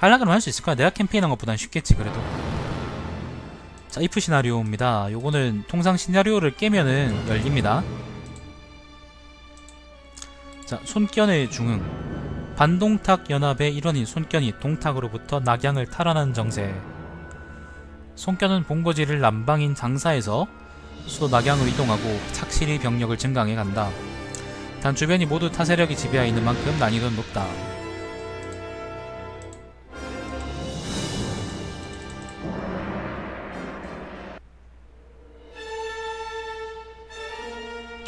할라 그러면 할 수 있을 거야. 내가 캠페인한 것보단 쉽겠지 그래도. 자, 이프 시나리오입니다. 요거는 통상 시나리오를 깨면은 열립니다. 자, 손견의 중흥. 반동탁 연합의 일원인 손견이 동탁으로부터 낙양을 탈환한 정세. 손견은 본거지를 남방인 장사에서 수도 낙양으로 이동하고 착실히 병력을 증강해 간다. 단 주변이 모두 타세력이 지배하여 있는 만큼 난이도는 높다.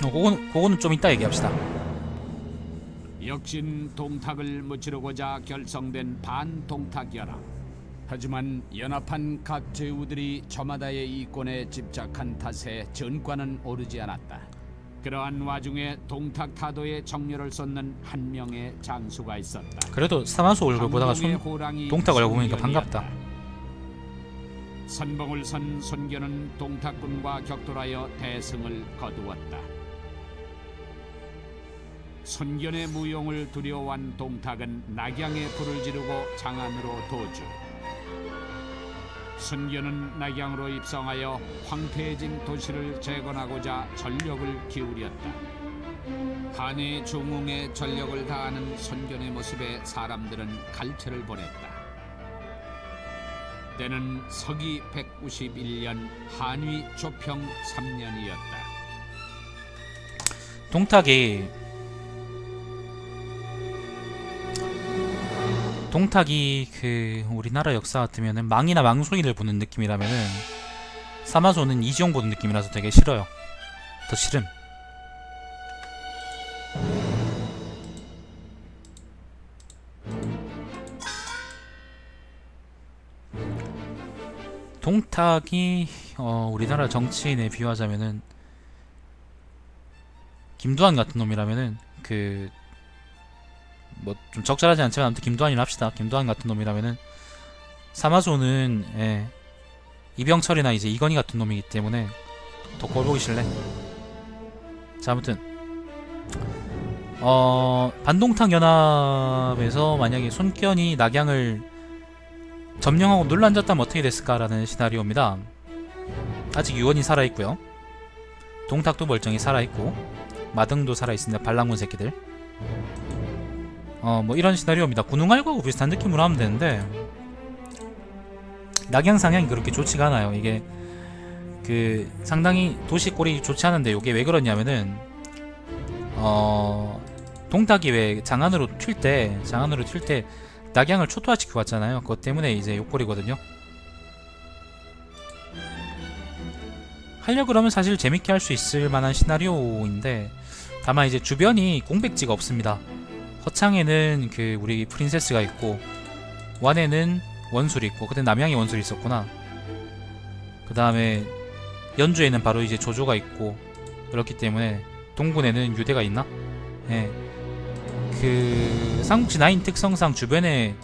어, 그거는, 그거는 좀 이따 얘기합시다. 역신 동탁을 무찌르고자 결성된 반동탁 연합. 하지만 연합한 각 제후들이 저마다의 이권에 집착한 탓에 전과는 오르지 않았다. 그러한 와중에 동탁 타도의 정렬을 쏟는 한 명의 장수가 있었다. 그래도 사마수 얼굴 보다가 손, 호랑이 동탁 얼굴 보니까 손견이었다. 반갑다. 선봉을 선 손견은 동탁군과 격돌하여 대승을 거두었다. 손견의 무용을 두려워한 동탁은 낙양에 불을 지르고 장안으로 도주. 손견은 낙양으로 입성하여 황폐해진 도시를 재건하고자 전력을 기울였다. 한의 중흥에 전력을 다하는 손견의 모습에 사람들은 갈채를 보냈다. 때는 서기 191년 한위 조평 3년이었다. 동탁이 동탁이 그 우리나라 역사 같으면은 망이나 망소리를 보는 느낌이라면은 사마소는 이지용 보는 느낌이라서 되게 싫어요. 더 싫음. 동탁이 어, 우리나라 정치인에 비유하자면은 김두한 같은 놈이라면은 그 뭐 좀 적절하지 않지만 아무튼 김두한이라 합시다. 김두한 같은 놈이라면은 사마소는 예, 이병철이나 이제 이건희 같은 놈이기 때문에 더 꼴보기 싫네. 자 아무튼 어 반동탁 연합에서 만약에 손견이 낙양을 점령하고 눌러앉았다면 어떻게 됐을까라는 시나리오입니다. 아직 유언이 살아있고요. 동탁도 멀쩡히 살아있고 마등도 살아있습니다. 반란군 새끼들. 어, 뭐 이런 시나리오입니다. 군웅알과고 비슷한 느낌으로 하면 되는데 낙양 상향이 그렇게 좋지가 않아요. 이게 그 상당히 도시 꼴이 좋지 않은데 이게 왜 그러냐면은 어 동탁이 왜 장안으로 튈 때 장안으로 튈 때 낙양을 초토화시키고 왔잖아요. 그것 때문에 이제 욕골이거든요. 하려 그러면 사실 재밌게 할 수 있을 만한 시나리오인데 다만 이제 주변이 공백지가 없습니다. 허창에는 그 우리 프린세스가 있고 완에는 원술이 있고 그때 남양이 원술이 있었구나. 그 다음에 연주에는 바로 이제 조조가 있고 그렇기 때문에 동군에는 유대가 있나? 예. 그 삼국지 9 특성상 주변에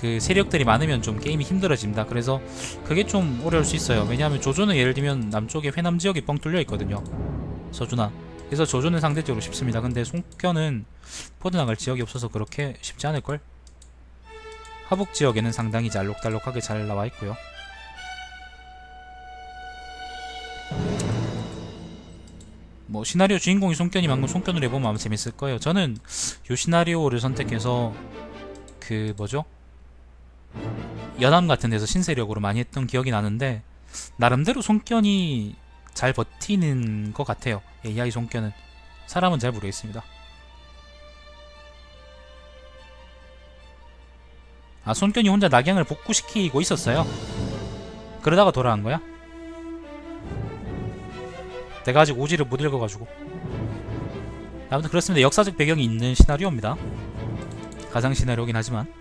그 세력들이 많으면 좀 게임이 힘들어집니다. 그래서 그게 좀 어려울 수 있어요. 왜냐하면 조조는 예를 들면 남쪽에 회남 지역이 뻥 뚫려 있거든요. 서주나. 그래서 조조는 상대적으로 쉽습니다. 근데 송견은 퍼져나갈 지역이 없어서 그렇게 쉽지 않을걸? 하북 지역에는 상당히 이제 알록달록하게 잘 나와 있고요. 뭐 시나리오 주인공이 송견이 방금 송견을 해보면 아마 재밌을 거예요. 저는 요 시나리오를 선택해서 그 뭐죠? 연암 같은 데서 신세력으로 많이 했던 기억이 나는데 나름대로 송견이 잘 버티는 것 같아요. AI 송견은 사람은 잘 모르겠습니다. 아 손견이 혼자 낙양을 복구시키고 있었어요. 그러다가 돌아간 거야? 내가 아직 오지를 못 읽어가지고 아무튼 그렇습니다. 역사적 배경이 있는 시나리오입니다. 가상 시나리오긴 하지만